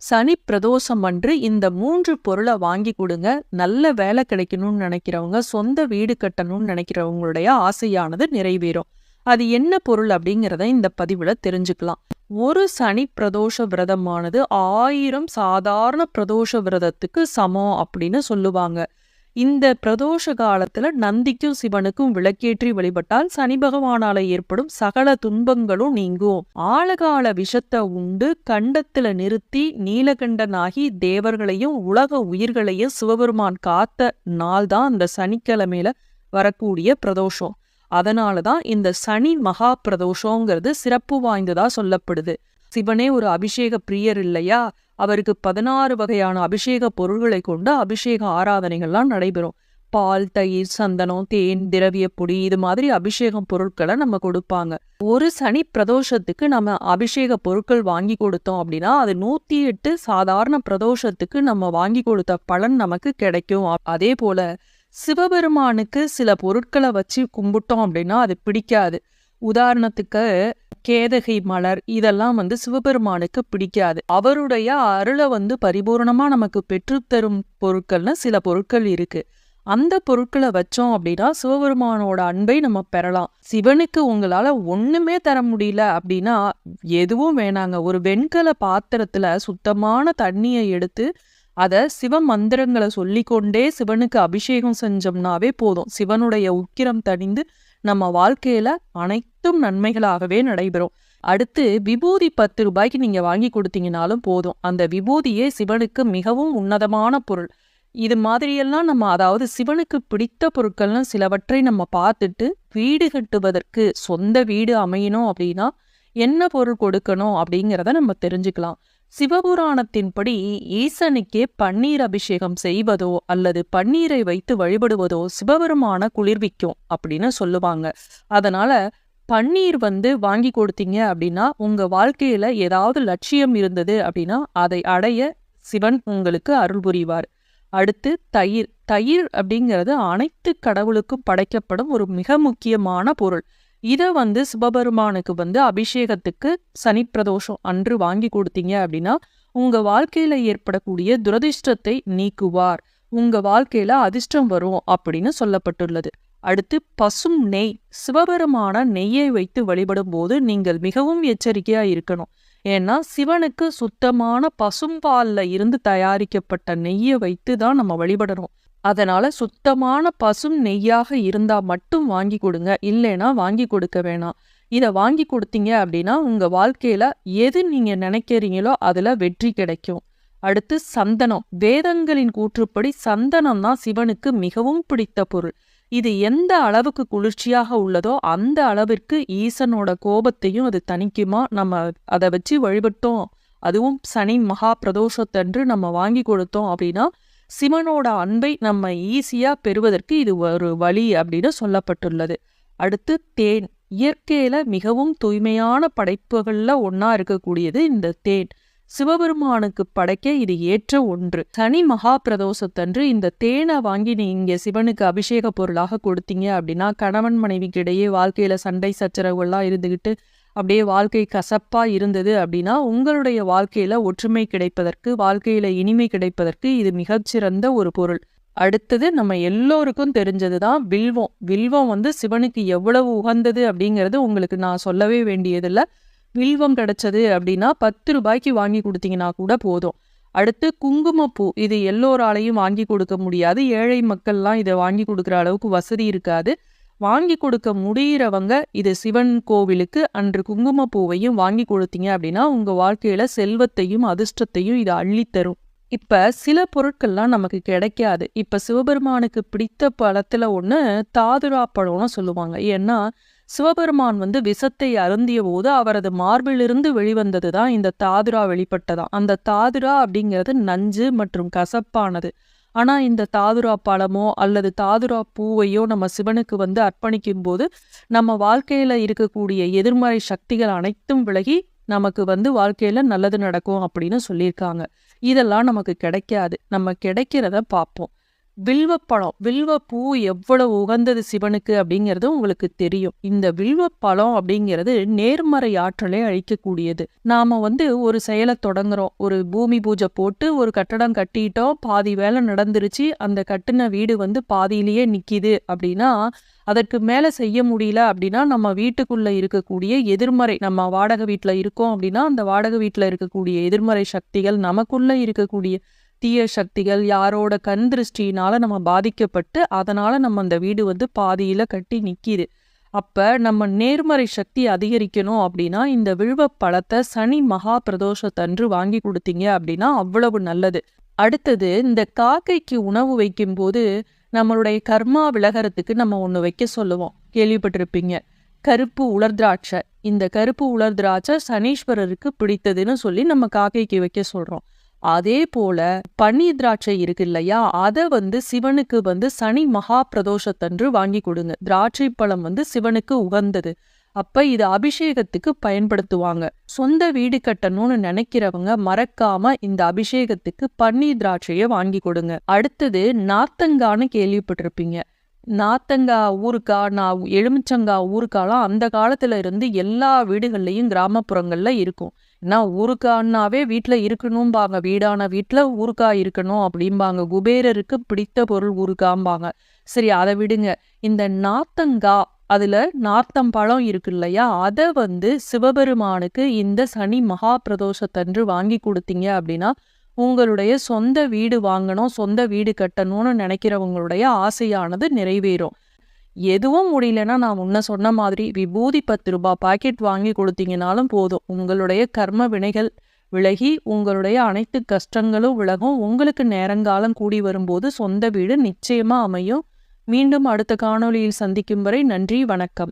சனி பிரதோஷம் அன்று இந்த மூன்று பொருளை வாங்கி கொடுங்க. நல்ல வேலை கிடைக்கணும்னு நினைக்கிறவங்க சொந்த வீடு கட்டணும்னு நினைக்கிறவங்களுடைய ஆசையானது நிறைவேறும். அது என்ன பொருள் அப்படிங்கிறத இந்த பதிவில் தெரிஞ்சுக்கலாம். ஒரு சனி பிரதோஷ விரதமானது ஆயிரம் சாதாரண பிரதோஷ விரதத்துக்கு சமம் அப்படின்னு சொல்லுவாங்க. இந்த பிரதோஷ காலத்துல நந்திக்கும் சிவனுக்கும் விளக்கேற்றி வழிபட்டால் சனி பகவானால ஏற்படும் சகல துன்பங்களும் நீங்கும். ஆழகால விஷத்தை உண்டு கண்டத்துல நிறுத்தி நீலகண்டனாகி தேவர்களையும் உலக உயிர்களையும் சிவபெருமான் காத்த நாள் தான் அந்த சனிக்கிழமையில வரக்கூடிய பிரதோஷம். அதனால தான் இந்த சனி மகா பிரதோஷங்கிறது சிறப்பு வாய்ந்ததா சொல்லப்படுது. சிவனே ஒரு அபிஷேக பிரியர் இல்லையா? அவருக்கு பதினாறு வகையான அபிஷேக பொருள்களை கொண்டு அபிஷேக ஆராதனைகள்லாம் நடைபெறும். பால் தயிர் சந்தனம் தேன் திரவிய பொடி இது மாதிரி அபிஷேகம் பொருட்களை நம்ம கொடுப்பாங்க. ஒரு சனி பிரதோஷத்துக்கு நம்ம அபிஷேக பொருட்கள் வாங்கி கொடுத்தோம் அப்படின்னா அது நூத்தி எட்டு சாதாரண பிரதோஷத்துக்கு நம்ம வாங்கி கொடுத்த பலன் நமக்கு கிடைக்கும். அதே போல சிவபெருமானுக்கு சில பொருட்களை வச்சு கும்பிட்டோம் அப்படின்னா அது பிடிக்காது. உதாரணத்துக்கு கேதகை மலர் இதெல்லாம் வந்து சிவபெருமானுக்கு பிடிக்காது. அவருடைய அருளை வந்து பரிபூர்ணமா நமக்கு பெற்றுத்தரும் பொருட்கள்னு சில பொருட்கள் இருக்கு. அந்த பொருட்களை வச்சோம் அப்படின்னா சிவபெருமானோட அன்பை நம்ம பெறலாம். சிவனுக்கு உங்களால ஒண்ணுமே தர முடியல அப்படின்னா எதுவும் வேணாங்க. ஒரு வெண்கல பாத்திரத்துல சுத்தமான தண்ணியை எடுத்து அதை சிவ மந்திரங்களை சொல்லிக்கொண்டே சிவனுக்கு அபிஷேகம் செஞ்சோம்னாவே போதும். சிவனுடைய உக்கிரம் தணிந்து நம்ம வாழ்க்கையில அனைத்தும் நன்மைகளாகவே நடைபெறும். அடுத்து விபூதி பத்து ரூபாய்க்கு நீங்க வாங்கி கொடுத்தீங்கனாலும் போதும். அந்த விபூதியே சிவனுக்கு மிகவும் உன்னதமான பொருள். இது மாதிரியெல்லாம் நம்ம அதாவது சிவனுக்கு பிடித்த பொருட்கள்னு சிலவற்றை நம்ம பார்த்துட்டு வீடு கட்டுவதற்கு சொந்த வீடு அமையணும் அப்படின்னா என்ன பொருள் கொடுக்கணும் அப்படிங்கிறத நம்ம தெரிஞ்சுக்கலாம். சிவபுராணத்தின்படி ஈசனுக்கே பன்னீர் அபிஷேகம் செய்வதோ அல்லது பன்னீரை வைத்து வழிபடுவதோ சிவபெருமான குளிர்விக்கும் அப்படின்னு சொல்லுவாங்க. அதனால பன்னீர் வந்து வாங்கி கொடுத்தீங்க அப்படின்னா உங்க வாழ்க்கையில ஏதாவது லட்சியம் இருந்தது அப்படின்னா அதை அடைய சிவன் உங்களுக்கு அருள் புரிவார். அடுத்து தயிர். தயிர் அப்படிங்கிறது அனைத்து கடவுளுக்கும் படைக்கப்படும் ஒரு மிக முக்கியமான பொருள். இதை வந்து சிவபெருமானுக்கு வந்து அபிஷேகத்துக்கு சனிப்பிரதோஷம் அன்று வாங்கி கொடுத்தீங்க அப்படின்னா உங்க வாழ்க்கையில ஏற்படக்கூடிய துரதிர்ஷ்டத்தை நீக்குவார். உங்க வாழ்க்கையில அதிர்ஷ்டம் வரும் அப்படின்னு சொல்லப்பட்டுள்ளது. அடுத்து பசும் நெய். சிவபெருமான நெய்யை வைத்து வழிபடும் போது நீங்கள் மிகவும் எச்சரிக்கையா இருக்கணும். ஏன்னா சிவனுக்கு சுத்தமான பசும்பாலில் இருந்து தயாரிக்கப்பட்ட நெய்யை வைத்து தான் நம்ம வழிபடணும். அதனால சுத்தமான பசும் நெய்யாக இருந்தா மட்டும் வாங்கி கொடுங்க. இல்லைன்னா வாங்கி கொடுக்க வேணாம். இதை வாங்கி கொடுத்தீங்க அப்படின்னா உங்க வாழ்க்கையில எது நீங்க நினைக்கிறீங்களோ அதுல வெற்றி கிடைக்கும். அடுத்து சந்தனம். வேதங்களின் கூற்றுப்படி சந்தனம் தான் சிவனுக்கு மிகவும் பிடித்த பொருள். இது எந்த அளவுக்கு குளிர்ச்சியாக உள்ளதோ அந்த அளவிற்கு ஈசனோட கோபத்தையும் அது தணிக்குமா? நம்ம அதை வச்சு வழிபட்டோம். அதுவும் சனி மகா பிரதோஷத்தன்று நம்ம வாங்கி கொடுத்தோம் அப்படின்னா சிவனோட அன்பை நம்ம ஈஸியாக பெறுவதற்கு இது ஒரு வழி அப்படின்னு சொல்லப்பட்டுள்ளது. அடுத்து தேன். இயற்கையில மிகவும் தூய்மையான படைப்புகள்ல ஒன்னா இருக்கக்கூடியது இந்த தேன். சிவபெருமானுக்கு படைக்க இது ஏற்ற ஒன்று. சனி மகா பிரதோஷத்தன்று இந்த தேனை வாங்கி நீங்க சிவனுக்கு அபிஷேக பொருளாக கொடுத்தீங்க அப்படின்னா கணவன் மனைவிக்கு இடையே வாழ்க்கையில சண்டை சச்சரவுகள்லாம் இருந்துகிட்டு அப்படியே வாழ்க்கை கசப்பா இருந்தது அப்படின்னா உங்களுடைய வாழ்க்கையில ஒற்றுமை கிடைப்பதற்கு வாழ்க்கையில இனிமை கிடைப்பதற்கு இது மிகச்சிறந்த ஒரு பொருள். அடுத்தது நம்ம எல்லோருக்கும் தெரிஞ்சதுதான் வில்வம். வில்வம் வந்து சிவனுக்கு எவ்வளவு உகந்தது அப்படிங்கிறது உங்களுக்கு நான் சொல்லவே வேண்டியதில்லை. வில்வம் கிடைச்சது அப்படின்னா பத்து ரூபாய்க்கு வாங்கி கொடுத்தீங்கன்னா கூட போதும். அடுத்து குங்குமப்பூ இது எல்லோராலையும் வாங்கி கொடுக்க முடியாது. ஏழை மக்கள்லாம் இதை வாங்கி கொடுக்குற அளவுக்கு வசதி இருக்காது. வாங்கி கொடுக்க முடிகிறவங்க இது சிவன் கோவிலுக்கு அன்று குங்குமப்பூவையும் வாங்கி கொடுத்தீங்க அப்படின்னா உங்க வாழ்க்கையில செல்வத்தையும் அதிர்ஷ்டத்தையும் இது அள்ளித்தரும். இப்ப சில பொருட்கள்லாம் நமக்கு கிடைக்காது. இப்ப சிவபெருமானுக்கு பிடித்த பழத்துல ஒன்று தாதுரா பழம்னு சொல்லுவாங்க. ஏன்னா சிவபெருமான் வந்து விஷத்தை அருந்திய போது அவரது மார்பிலிருந்து வெளிவந்தது தான் இந்த தாதுரா வெளிப்பட்டதான் அந்த தாதுரா அப்படிங்கிறது நஞ்சு மற்றும் கசப்பானது. ஆனால் இந்த தாதுரா பழமோ அல்லது தாதுரா பூவையோ நம்ம சிவனுக்கு வந்து அர்ப்பணிக்கும் போது நம்ம வாழ்க்கையில் இருக்கக்கூடிய எதிர்மறை சக்திகள் அனைத்தும் விலகி நமக்கு வந்து வாழ்க்கையில் நல்லது நடக்கும் அப்படின்னு சொல்லியிருக்காங்க. இதெல்லாம் நமக்கு கிடைக்காது. நம்ம கிடைக்கிறத பார்ப்போம். வில்வப்பழம் வில்வப்பூ எவ்வளவு உகந்தது சிவனுக்கு அப்படிங்கிறது உங்களுக்கு தெரியும். இந்த வில்வப்பழம் அப்படிங்கிறது நேர்மறை ஆற்றலை அழிக்கக்கூடியது. நாம வந்து ஒரு செயலை தொடங்குறோம். ஒரு பூமி பூஜை போட்டு ஒரு கட்டடம் கட்டிட்டோம். பாதி வேலை நடந்துருச்சு. அந்த கட்டின வீடு வந்து பாதியிலேயே நிக்கிது அப்படின்னா அதற்கு மேலே செய்ய முடியல அப்படின்னா நம்ம வீட்டுக்குள்ளே இருக்கக்கூடிய எதிர்மறை நம்ம வாடகை வீட்டில் இருக்கோம் அப்படின்னா அந்த வாடகை வீட்டில் இருக்கக்கூடிய எதிர்மறை சக்திகள் நமக்குள்ளே இருக்கக்கூடிய தீய சக்திகள் யாரோட கண் திருஷ்டினால நம்ம பாதிக்கப்பட்டு அதனால நம்ம அந்த வீடு வந்து பாதியில கட்டி நிக்கிது. அப்ப நம்ம நேர்மறை சக்தி அதிகரிக்கணும் அப்படின்னா இந்த விழுவ பழத்தை சனி மகா பிரதோஷத்தன்று வாங்கி கொடுத்தீங்க அப்படின்னா அவ்வளவு நல்லது. அடுத்தது இந்த காக்கைக்கு உணவு வைக்கும்போது நம்மளுடைய கர்மா விலகறதுக்கு நம்ம ஒன்று வைக்க சொல்லுவோம். கேள்விப்பட்டிருப்பீங்க. கருப்பு உலர் திராட்சை. இந்த கருப்பு உலர் திராட்சை சனீஸ்வரருக்கு பிடித்ததுன்னு சொல்லி நம்ம காக்கைக்கு வைக்க சொல்றோம். அதே போல பன்னீர் திராட்சை இருக்கு இல்லையா? அதை வந்து சிவனுக்கு வந்து சனி மகா பிரதோஷத்தன்று வாங்கி கொடுங்க. திராட்சை பழம் வந்து சிவனுக்கு உகந்தது. அப்ப இது அபிஷேகத்துக்கு பயன்படுத்துவாங்க. சொந்த வீடு கட்டணும்னு நினைக்கிறவங்க மறக்காம இந்த அபிஷேகத்துக்கு பன்னீர் திராட்சையை வாங்கி கொடுங்க. அடுத்தது நாத்தங்கான்னு கேள்விப்பட்டிருப்பீங்க. நாத்தங்காய் ஊருக்கா நான் எலுமிச்சங்கா ஊருக்காலாம் அந்த காலத்துல இருந்து எல்லா வீடுகள்லையும் கிராமப்புறங்கள்ல இருக்கும். ஏன்னா ஊருக்கான்னாவே வீட்டில் இருக்கணும்பாங்க. வீடான வீட்டில் ஊருக்கா இருக்கணும் அப்படிம்பாங்க. குபேரருக்கு பிடித்த பொருள் ஊருக்காம்பாங்க. சரி அதை விடுங்க. இந்த நாத்தங்கா அதுல நார்த்தம் பழம் இருக்கு இல்லையா? அதை வந்து சிவபெருமானுக்கு இந்த சனி மகா பிரதோஷத்தன்று வாங்கி கொடுத்தீங்க அப்படின்னா உங்களுடைய சொந்த வீடு வாங்கணும் சொந்த வீடு கட்டணும்னு நினைக்கிறவங்களுடைய ஆசையானது நிறைவேறும். எதுவும் முடியலன்னா நான் முன்ன சொன்ன மாதிரி விபூதி பத்து ரூபாய் பாக்கெட் வாங்கி கொடுத்தீங்கனாலும் போதும். உங்களுடைய கர்ம வினைகள் விலகி உங்களுடைய அனைத்து கஷ்டங்களும் விலகும். உங்களுக்கு நேரங்காலம் கூடி வரும்போது சொந்த வீடு நிச்சயமா அமையும். மீண்டும் அடுத்த காணொளியில் சந்திக்கும் வரை நன்றி வணக்கம்.